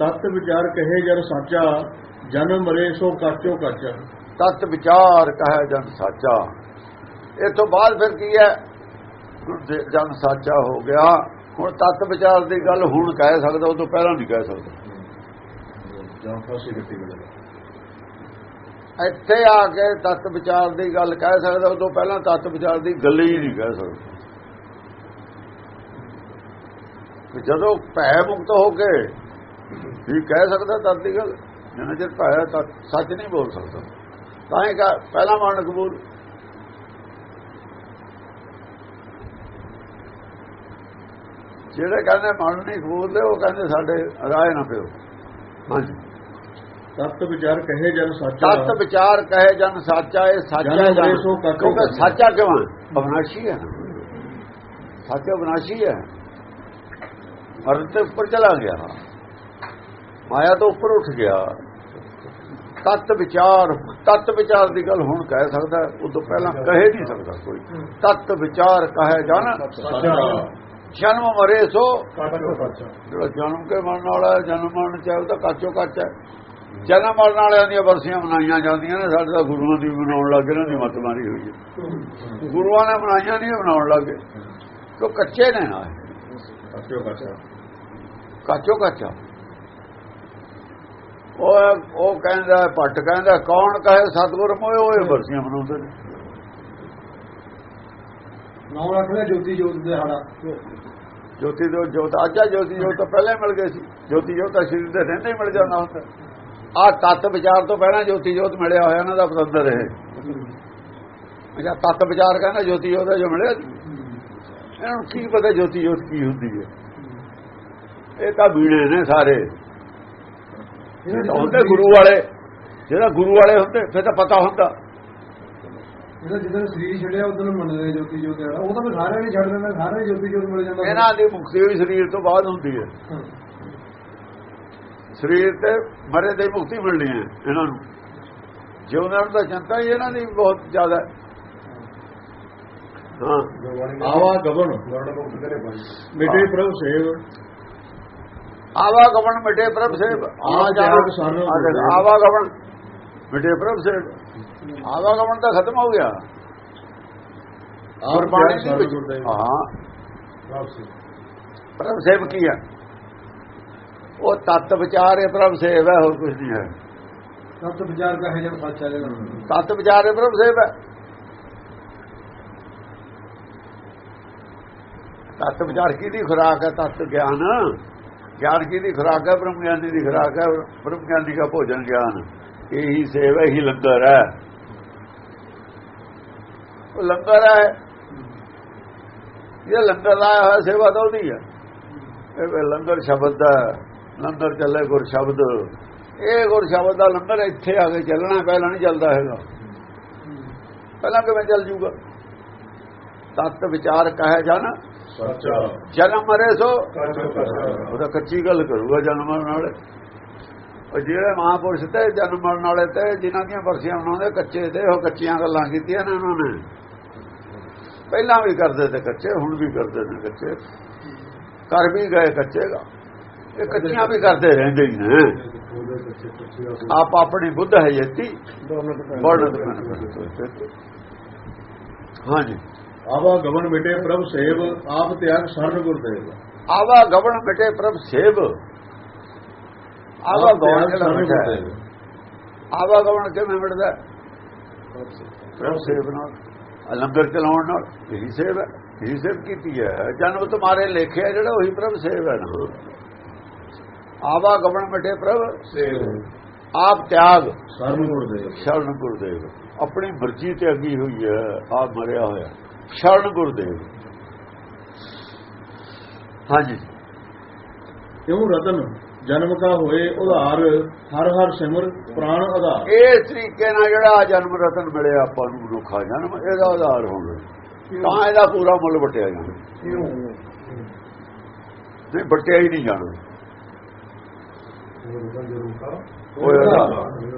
ਤਤ ਵਿਚਾਰ ਕਹੇ ਜਨ ਸਾਚਾ ਜਨਮ ਮਰੇ ਸੋ ਕਾਚੋ ਕੱਚ। ਤਤ ਵਿਚਾਰ ਕਹੇ ਜਨ ਸਾਚਾ। ਇਹ ਤੋਂ ਬਾਅਦ ਫਿਰ ਕੀ ਹੈ? ਜਨ ਸਾਚਾ ਹੋ ਗਿਆ। ਹੁਣ ਤਤ ਵਿਚਾਰ ਦੀ ਗੱਲ ਹੁਣ ਕਹਿ ਸਕਦਾ ਉਹ ਤੋਂ ਪਹਿਲਾਂ ਨਹੀਂ ਕਹਿ ਸਕਦਾ। ਇੱਥੇ ਆ ਕੇ ਤਤ ਵਿਚਾਰ ਦੀ ਗੱਲ ਕਹਿ ਸਕਦਾ ਉਹ ਤੋਂ ਪਹਿਲਾਂ ਤਤ ਵਿਚਾਰ ਦੀ ਗੱਲ ਹੀ ਨਹੀਂ ਕਹਿ ਸਕਦਾ। ਜਦੋਂ ਭੈ ਮੁਕਤ ਹੋ ਕੇ ਵੀ ਕਹਿ ਸਕਦਾ ਤਤ ਦੀ ਗੱਲ। ਜਿੰਨਾ ਚਿਰ ਭੈ ਹੈ ਤਾਂ ਸੱਚ ਨਹੀਂ ਬੋਲ ਸਕਦਾ। ਤਾਂ ਹੀ ਕਹਾ ਪਹਿਲਾ ਮਨ ਕਬੂਲ। ਜਿਹੜੇ ਕਹਿੰਦੇ ਮਨ ਨਹੀਂ ਕਬੂਲਦੇ ਉਹ ਕਹਿੰਦੇ ਸਾਡੇ ਰਾਏ ਨਾ ਪਿਓ। ਹਾਂਜੀ। ਤਤ ਵਿਚਾਰ ਕਹੇ ਜਨ ਸਾਚਾ। ਤਤ ਵਿਚਾਰ ਕਹੇ ਜਨ ਸਾਚਾ ਇਹ ਸਾਚਾ ਕਿਉਂਕਿ। ਸਾਚਾ ਕਿਉਂ ਹੈ? ਅਵਨਾਸ਼ੀ ਹੈ। ਸਾਚਾ ਅਵਨਾਸ਼ੀ ਹੈ। ਤੇ ਉੱਪਰ ਚਲਾ ਗਿਆ। ਮਾਇਆ ਤੋਂ ਉੱਪਰ ਉੱਠ ਗਿਆ। ਤਤ ਵਿਚਾਰ ਤਤ ਵਿਚਾਰ ਦੀ ਗੱਲ ਹੁਣ ਕਹਿ ਸਕਦਾ ਉਹ ਤੋਂ ਪਹਿਲਾਂ ਕਹਿ ਨਹੀਂ ਸਕਦਾ ਕੋਈ। ਤਤ ਵਿਚਾਰ ਕਹੇ ਸਾਚਾ ਜਨਮ ਮਰੇ ਸੋ। ਕਾਚੋ ਕੱਚ ਜਿਹੜਾ ਜਨਮ ਕੇ ਮਰਨ ਵਾਲਾ ਜਨਮ ਮਰਨ ਚਾਹੇ ਤਾਂ ਕਾਚੋ ਕੱਚ ਹੈ। ਜਨਮ ਮਰਨ ਵਾਲਿਆਂ ਦੀਆਂ ਵਰਸੀਆਂ ਮਨਾਈਆਂ ਜਾਂਦੀਆਂ ਨੇ ਸਾਡੇ ਤਾਂ ਗੁਰੂਆਂ ਦੀ ਮਨਾਉਣ ਲੱਗੇ ਨੇ ਦੀ ਮਤ ਮਾਰੀ ਹੋਈ ਹੈ। ਗੁਰੂਆਂ ਨੇ ਮਨਾਈਆਂ ਨਹੀਂ ਮਨਾਉਣ ਲੱਗੇ ਕਿਉਂ ਕੱਚੇ ਨੇ। ਕਾਚੋ ਕੱਚ ਕਾਚੋ ਕੱਚਾ ਉਹ ਉਹ ਕਹਿੰਦਾ ਪੱਟ ਕਹਿੰਦਾ ਕੌਣ ਕਹੇ ਸਤਿਗੁਰ ਮੋਏ ਹੋਏ ਵਰਸੀਆਂ ਮਨਾਉਂਦੇ ਨੇ। ਨਾਮ ਰੱਖਣਾ ਜੋਤੀ ਜੋਤ ਦੇ ਹਾੜਾ। ਜੋਤੀ ਜੋ ਜੋਤ ਆਜਾ ਜੋਤੀ ਜੋਤ ਤਾਂ ਪਹਿਲਾਂ ਹੀ ਮਿਲ ਗਏ ਸੀ। ਜੋਤੀ ਜੋਤ ਤਾਂ ਸਰੀਰ ਦੇ ਰਹਿੰਦੇ ਹੀ ਮਿਲ ਜਾਂਦਾ ਹੁੰਦਾ ਆ ਤਤ ਵਿਚਾਰ ਤੋਂ ਪਹਿਲਾਂ ਜੋਤੀ ਜੋਤ ਮਿਲਿਆ ਹੋਇਆ ਇਹਨਾਂ ਦਾ ਪਤੰਦਰ ਇਹ। ਅੱਛਾ ਤਤ ਵਿਚਾਰ ਕਹਿੰਦਾ ਜੋਤੀ ਜੋਤ ਦਾ ਜੋ ਮਿਲਿਆ। ਇਹਨਾਂ ਨੂੰ ਕੀ ਪਤਾ ਜੋਤੀ ਜੋਤ ਕੀ ਹੁੰਦੀ ਹੈ। ਇਹ ਤਾਂ ਬੀੜੇ ਨੇ ਸਾਰੇ। ਹੁੰਦੇ ਗੁਰੂ ਵਾਲੇ। ਜਿਹੜਾ ਗੁਰੂ ਵਾਲੇ ਹੁੰਦੇ ਫਿਰ ਤਾਂ ਪਤਾ ਹੁੰਦਾ। ਜਿਹੜਾ ਜਦੋਂ ਸਰੀਰ ਛੱਡਿਆ ਉਦੋਂ ਮੰਨਦੇ ਜੋਤੀ ਜੋਤ ਦਾ ਉਹ ਤਾਂ ਫਿਰ ਸਾਰਿਆਂ ਨੇ ਛੱਡ ਦਿੰਦਾ ਜੋਤੀ ਜੋਤ ਮਿਲ ਜਾਂਦਾ। ਇਹਨਾਂ ਦੀ ਮੁਕਤੀ ਵੀ ਸਰੀਰ ਤੋਂ ਬਾਅਦ ਹੁੰਦੀ ਹੈ। ਸਰੀਰ ਤੇ ਮਰੇ ਦੇ ਮੁਕਤੀ ਮਿਲਣੀ ਹੈ ਇਹਨਾਂ ਨੂੰ। ਜਿਉਂਦਿਆਂ ਨੂੰ ਤਾਂ ਚਿੰਤਾ ਹੀ ਇਹਨਾਂ ਦੀ ਬਹੁਤ ਜ਼ਿਆਦਾ ਹੈ। ਹਾਂ। ਆਵਾ ਗਵਨ। ਮਿਟੇ ਪ੍ਰਭ ਸੇਵ। ਆਵਾ ਗਵਨ ਮਿਟੇ ਪ੍ਰਭ ਸੇਵ ਆ ਆਪ ਜਾਣੋ ਤਿਆਗ ਸਾਨੂੰ ਆ ਦੇਖ, ਆਵਾ ਗਵਨ ਮਿਟੇ ਪ੍ਰਭ ਸੇਵ ਆਵਾ ਗਵਨ ਤਾਂ ਖਤਮ ਹੋ ਗਿਆ ਗੁਰਬਾਣੀ ਦੇ ਵਿੱਚ ਹਾਂ ਪ੍ਰਭ ਸੇਵ ਕੀ ਹੈ ਉਹ ਤਤ ਵਿਚਾਰ ਹੈ ਪ੍ਰਭ ਸੇਵ ਹੈ ਹੋਰ ਕੁਝ ਨਹੀਂ ਹੈ ਸਤ ਵਿਚਾਰ ਕਹੇ ਜਨ ਸਾਚਾ ਦੇ ਤਤ ਵਿਚਾਰ ਹੈ ਪ੍ਰਭ ਸੇਵ ਹੈ ਤਤ ਵਿਚਾਰ ਕੀ ਦੀ ਖੁਰਾਕ ਹੈ ਤਤ ਗਿਆਨ ਗਿਆਨ ਕੀ ਦੀ ਖੁਰਾਕ ਹੈ, ਬ੍ਰਹਮ ਗਿਆਨੀ ਦੀ ਖੁਰਾਕ ਹੈ, ਬ੍ਰਹਮ ਗਿਆਨੀ ਦਾ ਭੋਜਨ ਗਿਆਨ। ਇਹੀ ਸੇਵਾ ਹੀ ਲੰਗਰ ਹੈ। ਉਹ ਲੰਗਰ ਹੈ। ਇਹ ਲੰਗਰ ਲਾਇਆ ਹੋਇਆ ਸੇਵਾ ਤਾਂ ਉਹਦੀ ਹੈ। ਇਹ ਲੰਗਰ ਸ਼ਬਦ ਦਾ ਲੰਗਰ ਚੱਲੇ ਗੁਰ ਸ਼ਬਦ। ਇਹ ਗੁਰ ਸ਼ਬਦ ਦਾ ਲੰਗਰ ਇੱਥੇ ਆ ਕੇ ਚੱਲਣਾ, ਪਹਿਲਾਂ ਨਹੀਂ ਚੱਲਦਾ ਹੈਗਾ। ਪਹਿਲਾਂ ਕਿਵੇਂ ਚੱਲ ਜੂਗਾ? ਤਤ ਵਿਚਾਰ ਕਹੇ ਜਨ ਜਨਮ ਮਰੇ ਸੋ। ਉਹਦਾ ਕੱਚੀ ਗੱਲ ਕਰੂਗਾ ਜਨਮ ਮਰਨ ਵਾਲੇ। ਉਹ ਜਿਹੜੇ ਮਹਾਪੁਰਸ਼ ਤੇ ਜਨਮ ਮਰਨ ਵਾਲੇ ਤੇ ਜਿਨ੍ਹਾਂ ਦੀਆਂ ਵਰਸੀਆਂ ਬਣਾਉਂਦੇ ਕੱਚੇ ਤੇ ਉਹ ਕੱਚੀਆਂ ਗੱਲਾਂ ਕੀਤੀਆਂ ਨੇ ਉਹਨਾਂ ਨੇ। ਪਹਿਲਾਂ ਵੀ ਕਰਦੇ ਤੇ ਕੱਚੇ ਹੁਣ ਵੀ ਕਰਦੇ ਨੇ ਕੱਚੇ। ਕਰ ਵੀ ਗਏ ਕੱਚੇ ਗਾ ਇਹ ਕੱਚੀਆਂ ਵੀ ਕਰਦੇ ਰਹਿੰਦੇ ਹੀ ਨੇ। ਆਪ ਆਪਣੀ ਬੁੱਧ ਹੈ ਯਤੀ ਬੜਨ ਹਾਂਜੀ। ਆਵਾ ਗਵਨ ਮਿਟੇ ਪ੍ਰਭ ਸੇਵ ਆਪ ਤਿਆਗ ਸਰਨ ਗੁਰਦੇਵ। ਆਵਾ ਗਵਣ ਮਿਟੇ ਪ੍ਰਭ ਸੇਵ। ਆਵਾ। ਗੁਰਦੇਵ। ਆਵਾ ਗਵਣ ਕਿਵੇਂ ਮਿਟਦਾ? ਪ੍ਰਭ ਸੇਵ ਨਾਲ ਲੰਗਰ ਚਲਾਉਣ ਨਾਲ ਇਹੀ ਸੇਵ ਹੈ ਇਹੀ ਸੇਵ ਕੀਤੀ ਹੈ। ਜਨਮ ਤੁਮਾਰੇ ਲੇਖਿਆ ਜਿਹੜਾ ਉਹੀ ਪ੍ਰਭ ਸੇਵ ਹੈ ਨਾ। ਆਵਾ ਗਵਣ ਮਿਟੇ ਪ੍ਰਭ ਸੇਵ। ਆਪ ਤਿਆਗ ਸਰਨ ਗੁਰਦੇਵ। ਸ਼ਰਨ ਗੁਰਦੇਵ। ਆਪਣੀ ਮਰਜ਼ੀ ਤੇ ਅੱਗੀ ਹੋਈ ਹੈ ਆਪ ਮਰਿਆ ਹੋਇਆ। ਸ਼ਰਨ ਗੁਰਦੇਵ। ਹਾਂਜੀ। ਕਿਉਂ ਰਤਨ? ਜਨਮ ਕਾ ਹੋਏ ਉਧਾਰ ਹਰ ਹਰ ਸਿਮਰ ਪ੍ਰਾਣ ਆਧਾਰ ਇਸ ਤਰੀਕੇ ਨਾਲ ਜਿਹੜਾ ਜਨਮ ਰਤਨ ਮਿਲਿਆ ਆਪਾਂ ਨੂੰ ਮਨੁੱਖਾ ਜਨਮ ਇਹਦਾ ਆਧਾਰ ਹੋਣਾ ਤਾਂ ਇਹਦਾ ਪੂਰਾ ਮੁੱਲ ਵਟਿਆ ਜਾਣਾ। ਨਹੀਂ ਵਟਿਆ ਹੀ ਨਹੀਂ ਜਾਣਾ।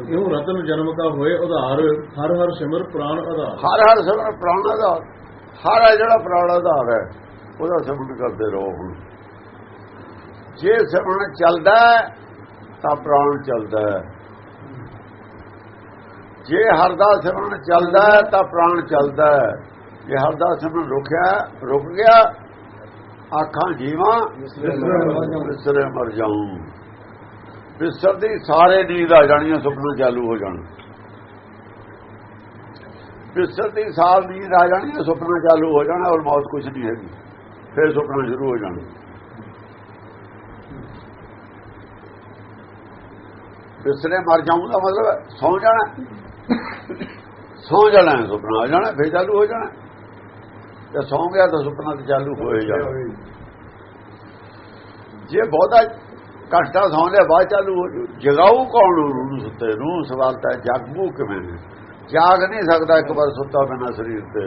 ਕਿਉਂ ਰਤਨ ਜਨਮ ਕਾ ਹੋਏ ਉਧਾਰ ਹਰ ਹਰ ਸਿਮਰ ਪ੍ਰਾਣ ਆਧਾਰ ਹਰ ਹਰ ਸਿਮਰਨ ਪ੍ਰਾਣ ਆਧਾਰ ਹਰ ਜਿਹੜਾ ਪ੍ਰਾਣ ਆਧਾਰ ਹੈ ਉਹਦਾ ਸਿਮਰਨ ਕਰਦੇ ਰਹੋ ਹੁਣ। ਜੇ ਸਿਮਰਨ ਚੱਲਦਾ ਤਾਂ ਪ੍ਰਾਣ ਚੱਲਦਾ ਹੈ। ਜੇ ਹਰ ਦਾ ਸਿਮਰਨ ਚੱਲਦਾ ਤਾਂ ਪ੍ਰਾਣ ਚੱਲਦਾ ਹੈ। ਜੇ ਹਰ ਦਾ ਸਿਮਰਨ ਰੁਕਿਆ ਰੁਕ ਗਿਆ ਆਖਾਂ ਜੀਵਾਂ ਵਿਸਰੇ ਮਰ ਜਾਉਂ ਵਿਸਰਦੀ ਸਾਰੇ ਨੀਂਦ ਆ ਜਾਣੀਆਂ ਸੁਪਨਾ ਚਾਲੂ ਹੋ ਜਾਣਾ। ਪਿਸਤੀ ਸਾਲ ਨੀਂਦ ਆ ਜਾਣੀ ਹੈ ਸੁਪਨਾ ਚਾਲੂ ਹੋ ਜਾਣਾ ਔਰ ਮੌਤ ਕੁਝ ਨਹੀਂ ਹੈਗੀ। ਫਿਰ ਸੁਪਨਾ ਸ਼ੁਰੂ ਹੋ ਜਾਣਾ। ਵਿਸਰੇ ਮਰ ਜਾਊਂ ਦਾ ਮਤਲਬ ਹੈ, ਸੌ ਜਾਣਾ। ਸੌ ਜਾਣਾ ਸੁਪਨਾ ਆ ਜਾਣਾ, ਫਿਰ ਚਾਲੂ ਹੋ ਜਾਣਾ। ਜੇ ਸੌ ਗਿਆ ਤਾਂ ਸੁਪਨਾ ਤੇ ਚਾਲੂ ਹੋਏ ਜਾਣਾ। ਜੇ ਬਹੁਤਾ ਘੰਟਾ ਸੌਂ ਲਿਆ, ਬਾਅਦ ਚਾਲੂ ਹੋ ਜਾਊ। ਜਗਾਊ ਕੌਣ ਉਹਨੂੰ ਸੁੱਤੇ ਨੂੰ? ਸਵਾਲ ਤਾਂ ਜਾਗੂ ਕਿਵੇਂ ਜਾਗ ਨਹੀਂ ਸਕਦਾ ਇੱਕ ਵਾਰ ਸੁੱਤਾ ਬਿਨਾ ਸਰੀਰ ਤੇ।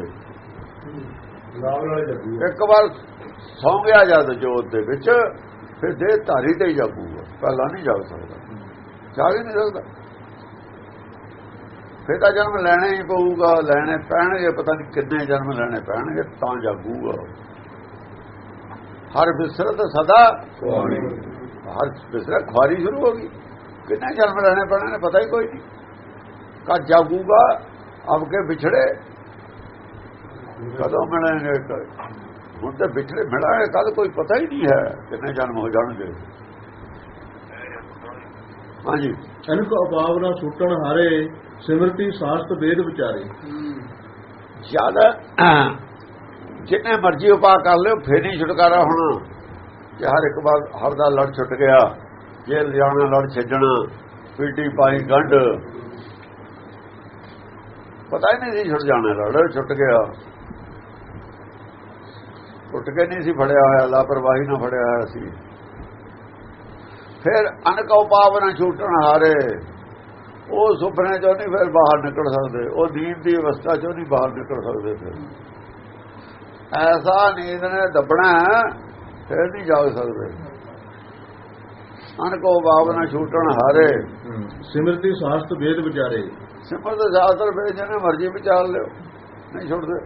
ਇੱਕ ਵਾਰ ਸੌਂ ਗਿਆ ਜਦ ਜੋਤ ਦੇ ਵਿੱਚ ਫਿਰ ਦੇਹ ਧਾਰੀ ਤੇ ਜਾਗੂਗਾ। ਪਹਿਲਾਂ ਨਹੀਂ ਜਾਗ ਸਕਦਾ। ਜਾਗ ਨਹੀਂ ਸਕਦਾ। ਫਿਰ ਤਾਂ ਜਨਮ ਲੈਣਾ ਹੀ ਪਊਗਾ ਲੈਣੇ ਪੈਣਗੇ ਪਤਾ ਨਹੀਂ ਕਿੰਨੇ ਜਨਮ ਲੈਣੇ ਪੈਣਗੇ ਤਾਂ ਜਾਗੂਗਾ। ਹਰ ਬਿਸਰਤ ਸਦਾ ਹਰ ਬਿਸਰਤ ਖੁਆਰੀ ਸ਼ੁਰੂ ਹੋ ਗਈ। ਕਿੰਨੇ ਜਨਮ ਲੈਣੇ ਪੈਣੇ ਨੇ ਪਤਾ ਹੀ ਕੋਈ ਨਹੀਂ। ਕਦ ਜਾਗੂਗਾ ਅਬ ਕੇ ਵਿਛੜੇ। ਕਦੋਂ ਮਿਲਾਂਗੇ ਹੁਣ ਤੇ ਵਿਛੜੇ ਮਿਲਾਂਗੇ ਕਦ ਕੋਈ ਪਤਾ ਹੀ ਨਹੀਂ ਹੈ ਕਿੰਨੇ ਜਨਮ ਹੋ ਜਾਣਗੇ। ਹਾਂਜੀ। ਅਨਕ ਅਭਾਵ ਨਾ ਛੁੱਟਣ ਹਾਰੇ ਸਿਮਰਤੀ ਸਾਸਤ ਵੇਦ ਵਿਚਾਰੇ। ਜ਼ਿਆਦਾ ਜਿੰਨੇ ਮਰਜ਼ੀ ਉਪਾਅ ਕਰ ਲਿਓ ਫੇਰ ਨਹੀਂ ਛੁਟਕਾਰਾ ਹੋਣਾ। ਕਿ ਹਰ ਇੱਕ ਵਾਰ ਹਰ ਦਾ ਲੜ ਛੁੱਟ ਗਿਆ ਜੇ ਲਿਆਣਾ ਲੜ ਛੱਡਣਾ ਪੀਟੀ ਪਾਈ ਗੰਢ ਪਤਾ ਹੀ ਨਹੀਂ ਸੀ ਛੁੱਟ ਜਾਣਾ ਲੜ ਛੁੱਟ ਗਿਆ। ਉੱਠ ਕੇ ਨਹੀਂ ਸੀ ਫੜਿਆ ਹੋਇਆ, ਲਾਪਰਵਾਹੀ ਨਾਲ ਫੜਿਆ ਹੋਇਆ ਸੀ। ਫਿਰ ਅਨਕਉ ਪਾਵ ਨਾ ਛੂਟਣ ਹਾਰੇ। ਉਹ ਸੁਪਨੇ ਚੋਂ ਨਹੀਂ ਫਿਰ ਬਾਹਰ ਨਿਕਲ ਸਕਦੇ, ਉਹ ਨੀਂਦ ਦੀ ਅਵਸਥਾ ਚੋਂ ਨਹੀਂ ਬਾਹਰ ਨਿਕਲ ਸਕਦੇ ਫਿਰ। ਐਸਾ ਨੀਂਦ ਨੇ ਦੱਬਣਾ, ਫਿਰ ਨਹੀਂ ਜਾ ਸਕਦੇ। ਅਨਕਉ ਪਾਵ ਨਾ ਛੂਟਣ ਹਾਰੇ। ਸਿਮਰਤੀ ਸਾਸਤ ਵੇਦ ਵਿਚਾਰੇ ਸਿਮਰ ਦੇ ਸ਼ਾਸਤਰ ਫਿਰ ਜਿਹਨੇ ਮਰਜ਼ੀ ਵਿਚਾਰ ਲਿਓ ਨਹੀਂ ਛੁੱਟਦੇ।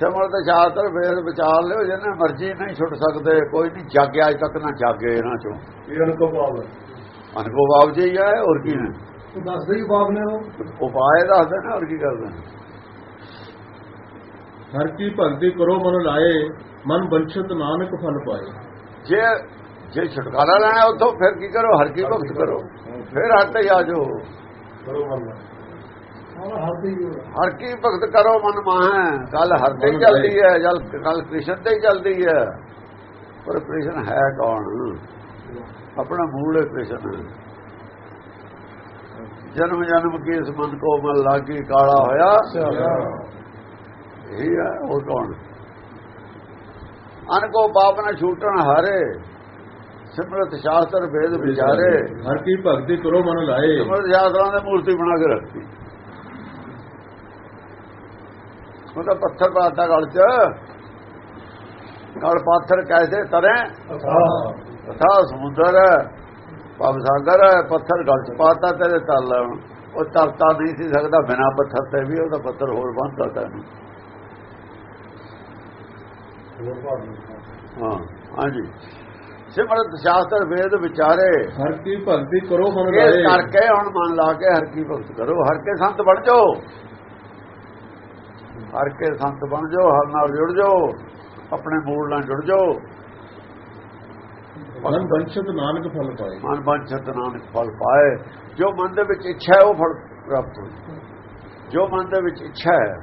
ਸਿਮਰ ਦੇ ਸ਼ਾਸਤਰ ਫਿਰ ਵਿਚਾਰ ਲਿਓ ਜਿਹਨੇ ਮਰਜ਼ੀ ਨਹੀਂ ਛੁੱਟ ਸਕਦੇ ਕੋਈ ਨਹੀਂ ਜਾਗਿਆ ਅਜ ਤੱਕ ਨਾ ਜਾਗੇ ਇਹਨਾਂ ਚੋਂ। ਇਹ ਅਨੁਭਵ ਆਪ ਜੀ ਹੈ ਹੋਰ ਕੀ ਨੇ? ਦੱਸਦੇ ਹੀ ਬਾਪ ਨੇ ਉਹ। ਉਪਾਏ ਦੱਸਦੇ ਨੇ ਹੋਰ ਕੀ ਕਰਦੇ ਨੇ? ਹਰ ਕੀ ਭਗਤੀ ਕਰੋ ਮਨ ਲਾਏ ਮਨ ਬੰਛਤ ਨਾਨਕ ਫਲ ਪਾਏ। ਜੇ ਜੇ ਛੁਟਕਾਰਾ ਲੈਣਾ ਉਥੋਂ ਫਿਰ ਕੀ ਕਰੋ? ਹਰ ਕੀ ਭਗਤ ਕਰੋ। ਫਿਰ ਹੱਥ ਤੇ ਆ ਮੰਨ ਹਾਂ ਹਰ ਕੀ ਭਗਤ ਕਰੋ ਮਨ ਮਾਹੈ ਕੱਲ ਹਰ ਤੇ ਚੱਲਦੀ ਹੈ ਜਲ ਕੱਲ ਕ੍ਰਿਸ਼ਨ ਤੇ ਚੱਲਦੀ ਹੈ। ਪਰ ਕ੍ਰਿਸ਼ਨ ਹੈ ਕੌਣ? ਆਪਣਾ ਮੂਲ ਹੈ ਕ੍ਰਿਸ਼ਨ। ਜਨਮ ਜਨਮ ਕੀ ਇਸ ਮਨ ਕੋ ਮਨ ਲਾਗੀ ਕਾਲਾ ਹੋਇਆ। ਇਹ ਹੈ ਉਹ ਕੌਣ? ਅਨ ਕੋ ਪਾਪ ਨਾ ਛੂਟਣ ਹਾਰੇ। ਸਿਮਰਤ ਸ਼ਾਸਤਰ ਵੇਦ ਵਿਚਾਰੇ। ਹਰ ਕੀ ਭਗਤੀ ਕਰੋ ਮਨ ਲਾਏ। ਸਿਮਰਤ ਸ਼ਾਸਤਰਾਂ ਦੇ ਮੂਰਤੀ ਬਣਾ ਕੇ ਰੱਖੀ। ਉਹਦਾ ਪੱਥਰ ਪਾਤਾ ਗਲ ਚ। ਗਲ ਪਾਥਰ ਕੈਸੇ ਤਰੇ? ਤਥਾ ਸਮੁੰਦਰ ਪਵ ਸਾਗਰ ਪੱਥਰ ਗਲ ਚ ਪਾਤਾ ਤੇਰੇ ਤਲ। ਉਹ ਤਰਤਾ ਨਹੀਂ ਸੀ ਸਕਦਾ ਬਿਨਾ ਪੱਥਰ ਤੇ ਵੀ ਉਹਦਾ ਪੱਥਰ ਹੋਰ ਬੰਨਦਾ ਤੈਨੂੰ। ਹਾਂ ਹਾਂਜੀ। ਸਿਮਰਤ ਸ਼ਾਸਤਰ ਵੇਦ ਵਿਚਾਰੇ। ਹਰ ਕੀ ਭਗਤੀ ਕਰੋ ਮਨ ਇਹ ਲਾਏ। ਕਰਕੇ ਹੁਣ ਮਨ ਲਾ ਕੇ ਹਰ ਕੀ ਭਗਤ ਕਰੋ ਹਰ ਕੇ ਸੰਤ ਬਣ ਜਾਓ। ਹਰ ਕੇ ਸੰਤ ਬਣ ਜਾਓ ਹਰ ਨਾਲ ਜੁੜ ਜਾਓ ਆਪਣੇ ਮੂਲ ਨਾਲ ਜੁੜ ਜਾਓ। ਮਨ ਬੰਛਤ ਨਾਨਕ ਫਲ ਪਾਏ। ਮਨ ਬੰਚਤ ਨਾਨਕ ਫਲ ਪਾਏ। ਜੋ ਮਨ ਦੇ ਵਿੱਚ ਇੱਛਾ ਹੈ ਉਹ ਫਲ ਪ੍ਰਾਪਤ ਹੋ ਜੋ ਮਨ ਦੇ ਵਿੱਚ ਇੱਛਾ ਹੈ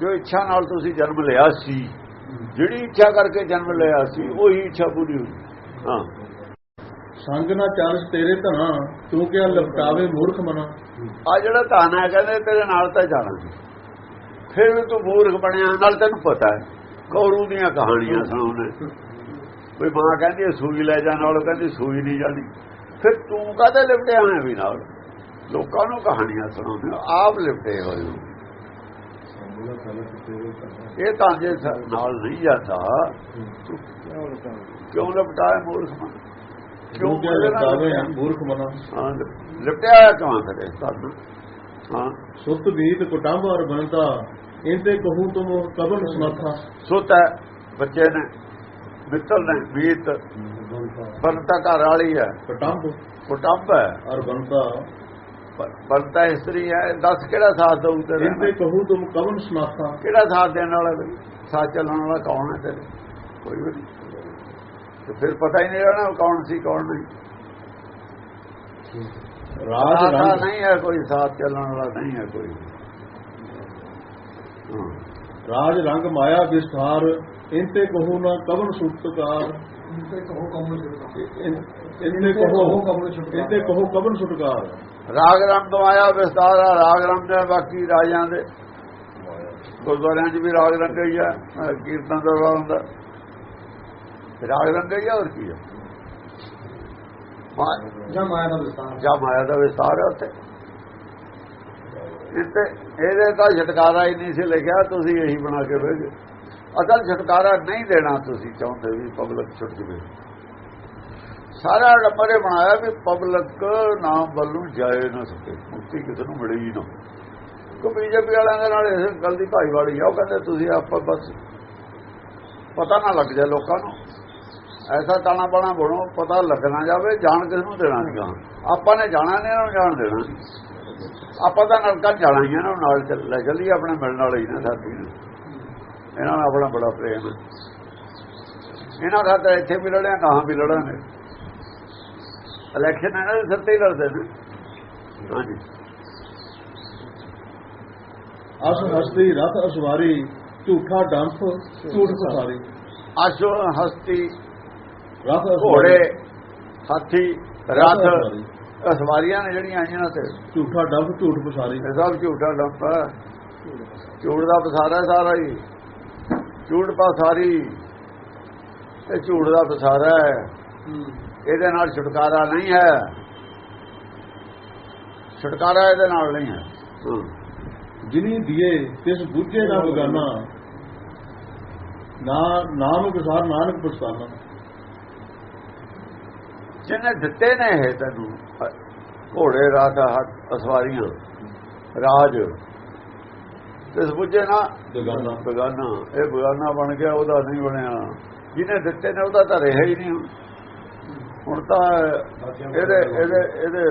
ਜੋ ਇੱਛਾ ਨਾਲ ਤੁਸੀਂ ਜਨਮ ਲਿਆ ਸੀ ਜਿਹੜੀ ਇੱਛਾ ਕਰਕੇ ਜਨਮ ਲਿਆ ਸੀ ਉਹੀ ਇੱਛਾ ਪੂਰੀ ਹੋਈ। ਹਾਂ। ਸੰਗ ਨਾ ਚਾਲਸ ਤੇਰੇ ਧਨਾ ਤੂੰ ਕਿਆ ਲਪਟਾਵੇ ਮੂਰਖ ਮਨਾ ਆ ਜਿਹੜਾ ਧਨ ਹੈ ਕਹਿੰਦੇ ਤੇਰੇ ਨਾਲ ਤਾਂ ਜਾਣਾ। ਫਿਰ ਵੀ ਤੂੰ ਮੂਰਖ ਬਣਿਆ ਨਾਲ ਤੈਨੂੰ ਪਤਾ ਹੈ। ਕੌਰੂ ਦੀਆਂ ਕਹਾਣੀਆਂ ਸੁਣਾਉਣੇ ਕੋਈ ਮਾਂ ਕਹਿੰਦੀ ਸੂਈ ਲੈ ਜਾ ਨਾਲ ਉਹ ਕਹਿੰਦੀ ਸੂਈ ਨਹੀਂ ਜਾਂਦੀ। ਫਿਰ ਤੂੰ ਕਾਹਦੇ ਲਿਪਟਿਆ ਹੋਇਆ ਵੀ ਨਾਲ? ਲੋਕਾਂ ਨੂੰ ਕਹਾਣੀਆਂ ਸੁਣਾਉਂਦੇ ਆਪ ਲਿਪਟੇ ਹੋਏ ਹੋ। ਇਹ ਤਾਂ ਜੇ ਨਾਲ ਨਹੀਂ ਜਾਂਦਾ ਕਿਉਂ ਲਪਟਾਇਆ ਮੂਰਖ ਮਨ? ਨਾਲ ਲਪਟਾਵੇ? ਮੂਰਖ ਮਨਾ? ਹਾਂ, ਲਿਪਟਿਆ ਕਿਉਂ ਕਰੇ ਤੁਹਾਨੂੰ ਹਾਂ। ਸੁਤ ਬੀਤ ਕੁਟੰਬ ਔਰ ਬਨਤਾ ਇੰਤੇ ਕਹੂੰ ਤੁਮ ਕਬਨ ਸਮਰਥਾ ਸੁੱਤ ਹੈ ਬੱਚੇ ਨੇ ਮਿੱਤਰ ਨੇ ਮੀਤ। ਬੰਤਾ ਘਰ ਵਾਲੀ ਹੈ। ਕਟੰਬ। ਕੁਟੰਬ ਹੈ। ਔਰ ਬੰਤਾ ਬੰਤਾ ਇਸਤਰੀ ਹੈ ਦੱਸ ਕਿਹੜਾ ਸਾਥ ਦਊ ਤੇਰੇ ਇੰਤੇ ਕਹੂ ਤੁਮ ਕਵਨ ਸੁਨਾਥਾ ਕਿਹੜਾ ਸਾਥ ਦੇਣ ਵਾਲਾ ਬਈ ਸਾਥ ਚੱਲਣ ਵਾਲਾ ਕੌਣ ਹੈ ਤੇਰੇ? ਕੋਈ ਵੀ ਨਹੀਂ। ਤੇ ਫਿਰ ਪਤਾ ਹੀ ਨਹੀਂ ਰਹਿਣਾ ਕੌਣ ਸੀ ਕੌਣ ਨਹੀਂ। ਰਾਜ ਰੰਗ ਨਹੀਂ ਹੈ ਕੋਈ ਸਾਥ ਚੱਲਣ ਵਾਲਾ ਨਹੀਂ ਹੈ ਕੋਈ। ਹਾਂ। ਰਾਜ ਰੰਗ ਮਾਇਆ ਵਿਸਥਾਰ ਇੰਤੇ ਕਹੂ ਨਾ ਕਵਨ ਸੁਟਕਾਰ ਇੰਤੇ ਕਹੋ ਕਮਲ ਛੁਟਕਾਰਾ ਇੰਤੇ ਕਹੋ ਕਮਲ ਛੁਟਕਾਰਾ। ਇੰਤੇ ਕਹੋ ਕਵਨ ਸੁਟਕਾਰ ਰਾਗ ਰੰਗ ਆਇਆ ਵਿਸਤਾਰ ਆ ਰਾਗ ਰੰਗ ਹੈ ਬਾਕੀ ਰਾਜਾਂ ਦੇ। ਗੁਰਦੁਆਰਿਆਂ 'ਚ ਵੀ ਰਾਗ ਰੰਗ ਹੀ ਆ ਕੀਰਤਨ ਦਰਬਾਰ ਹੁੰਦਾ। ਰਾਗ ਰੰਗ ਹੀ ਆ ਹੋਰ ਕੀ ਆ? ਜਾਂ ਮਾਇਆ ਦਾ ਵਿਸਤਾਰ। ਜਾਂ ਮਾਇਆ ਦਾ ਵਿਸਤਾਰ ਹੈ ਉੱਥੇ। ਇੱਥੇ ਇਹਦੇ ਤਾਂ ਛਟਕਾਰਾ ਹੀ ਨਹੀਂ ਸੀ ਲਿਖਿਆ ਤੁਸੀਂ ਇਹੀ ਬਣਾ ਕੇ ਬਹਿ ਗਏ। ਅਸਲ ਛਟਕਾਰਾ ਨਹੀਂ ਦੇਣਾ ਤੁਸੀਂ ਚਾਹੁੰਦੇ ਵੀ ਪਬਲਿਕ ਛੁੱਟ ਜਵੇ। ਸਾਰਾ ਡੰਬਰੇ ਬਣਾਇਆ ਵੀ ਪਬਲਿਕ ਨਾਮ ਵੱਲੋਂ ਜਾਏ ਨਾ ਸਕੇ। ਮੁਕਤੀ ਕਿਸੇ ਨੂੰ ਮਿਲੀ ਨਾ। ਕੋ ਬੀਜੇਪੀ ਵਾਲਿਆਂ ਦੇ ਨਾਲ ਇਸ ਗੱਲ ਦੀ ਭਾਈਵਾਲੀ ਆ। ਉਹ ਕਹਿੰਦੇ ਤੁਸੀਂ ਆਪਾਂ ਬਸ ਪਤਾ ਨਾ ਲੱਗ ਜਾਏ ਲੋਕਾਂ ਨੂੰ। ਐਸਾ ਤਾਣਾ ਬਾਣਾ ਬਣੋ ਪਤਾ ਲੱਗਣਾ ਜਾਵੇ ਜਾਣ ਕਿਸ ਨੂੰ ਦੇਣਾ ਨਹੀਂ ਆਪਾਂ ਨੇ ਜਾਣਾ ਨਹੀਂ ਇਹਨਾਂ ਨੂੰ ਜਾਣ ਦੇਣਾ ਆਪਾਂ ਤਾਂ ਨਲਕਾ ਜਾਣਾ ਹੀ ਆ, ਇਹਨਾਂ ਨੂੰ ਨਾਲ ਚੱਲ- ਲੈ ਚੱਲੀਏ ਆਪਣੇ ਮਿਲਣ ਵਾਲੇ ਹੀ ਨੇ ਸਾਥੀ ਇਹਨਾਂ ਨਾਲ ਆਪਣਾ ਬੜਾ ਪ੍ਰੇਮ ਹੈ। ਇਹਨਾਂ ਦਾ ਤਾਂ ਇੱਥੇ ਵੀ ਲੜਿਆ ਕਹਾਂ ਵੀ ਲੜਾਂਗੇ। ਇਲੈਕਸ਼ਨ ਇਹਨਾਂ ਦੇ ਸਿਰ ਤੇ ਹੀ ਲੜਦੇ ਨੇ। ਹਾਂਜੀ। ਅਸ ਹਸਤੀ ਰਥ ਅਸਵਾਰੀ ਝੂਠਾ ਡੰਫ ਝੂਠ ਪਸਾਰੀ। ਆਸ਼ੋ ਹਸਤੀ ਰਥ ਘੋੜੇ ਹਾਥੀ ਰਥ ਅਸਵਾਰੀ। ਇਹ ਸਵਾਰੀਆਂ ਨੇ ਜਿਹੜੀਆਂ ਆਈਆਂ ਨਾ ਤੇ। ਝੂਠਾ ਡੰਫ ਝੂਠ ਪਸਾਰੀ। ਇਹ ਸਭ ਝੂਠਾ ਡੰਪਾ ਝੂਠ ਦਾ ਪਸਾਰਾ ਸਾਰਾ ਹੀ। ਝੂਠ ਪਸਾਰੀ ਇਹ ਝੂਠ ਦਾ ਪਸਾਰਾ ਹੈ। ਇਹਦੇ ਨਾਲ ਛੁਟਕਾਰਾ ਨਹੀਂ ਹੈ। ਛੁਟਕਾਰਾ ਇਹਦੇ ਨਾਲ ਨਹੀਂ ਹੈ। ਹੂੰ। ਜਿਨੀ ਦੀਏ ਤਿਸ ਬੁੱਝੇ ਨਾ ਬਗਾਨਾ। ਨਾ ਨਾਮ ਵਿਸਾਰ ਨਾਨਕ ਪਛਤਾਨਾ ਜਿਹਨੇ ਦਿੱਤੇ ਨੇ ਇਹ ਤੈਨੂੰ ਘੋੜੇ ਰਾਤ ਹੱਥ ਅਸਵਾਰੀਆਂ ਰਾਜ ਤਿਸ ਬੁੱਝੇ ਨਾ ਬਗਾਨਾ। ਬਗਾਨਾ। ਇਹ ਬਗਾਨਾ ਬਣ ਗਿਆ ਉਹਦਾ ਨਹੀਂ ਬਣਿਆ। ਜਿਹਨੇ ਦਿੱਤੇ ਨੇ ਉਹਦਾ ਤਾਂ ਰਿਹਾ ਹੀ ਨਹੀਂ। ਹੁਣ। ਤਾਂ ਇਹਦੇ ਇਹਦੇ ਇਹਦੇ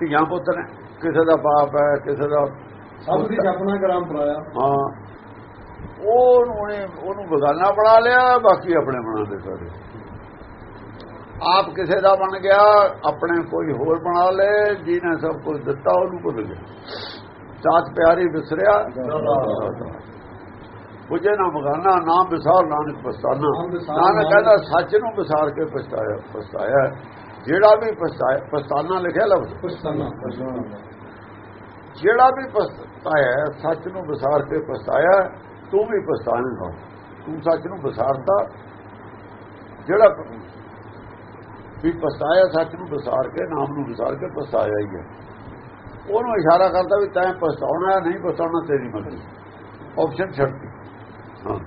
ਧੀਆਂ ਪੁੱਤ ਨੇ ਕਿਸੇ ਦਾ ਬਾਪ ਹੈ ਕਿਸੇ ਦਾ ਸਭ ਦੀ ਜਪਨਾ ਕਰਾਮ ਪਰਾਇਆ ਹਾਂ। ਉਹ ਉਹਨੇ ਉਹਨੂੰ ਬਗਾਨਾ ਬਣਾ ਲਿਆ ਬਾਕੀ ਆਪਣੇ ਬਣਾ ਲਏ ਸਾਰੇ। ਆਪ ਕਿਸੇ ਦਾ ਬਣ ਗਿਆ ਆਪਣੇ ਕੋਈ ਹੋਰ ਬਣਾ ਲਏ ਜਿਹਨੇ ਸਭ ਕੁਝ ਦਿੱਤਾ ਉਹਨੂੰ ਭੁੱਲ ਗਿਆ। ਸਾਥ ਪਿਆਰੀ ਵਿਸਰਿਆ ਪੁੱਜੇ ਨਾ ਬਗਾਨਾ ਨਾਮ ਵਿਸਾਰ ਨਾਨਕ ਪਛਤਾਨਾ। ਨਾਨਕ ਕਹਿੰਦਾ ਸੱਚ ਨੂੰ ਵਿਸਾਰ ਕੇ ਪਛਤਾਇਆ ਪਛਤਾਇਆ ਜਿਹੜਾ ਵੀ ਪਛਤਾਇਆ ਪਛਤਾਨਾ ਲਿਖਿਆ ਲਫ਼ਜ਼? ਪਛਤਾਨਾ। ਜਿਹੜਾ ਵੀ ਪਛਤਾਇਆ ਸੱਚ ਨੂੰ ਵਿਸਾਰ ਕੇ ਪਛਤਾਇਆ ਤੂੰ ਵੀ ਪਛਤਾਵੇਂਗਾ ਤੂੰ ਸੱਚ ਨੂੰ ਵਿਸਾਰਤਾ ਜਿਹੜਾ ਵੀ ਪਛਤਾਇਆ ਸੱਚ ਨੂੰ ਵਿਸਾਰ ਕੇ ਨਾਮ ਨੂੰ ਵਿਸਾਰ ਕੇ ਪਛਤਾਇਆ ਹੀ ਹੈ। ਉਹਨੂੰ ਇਸ਼ਾਰਾ ਕਰਦਾ ਵੀ ਤੈਂ ਪਛਤਾਉਣਾ ਨਹੀਂ ਪਛਤਾਉਣਾ ਤੇਰੀ ਮਰਜ਼ੀ। ਆਪਸ਼ਨ ਛੱਡਤੀ ਹਾਂ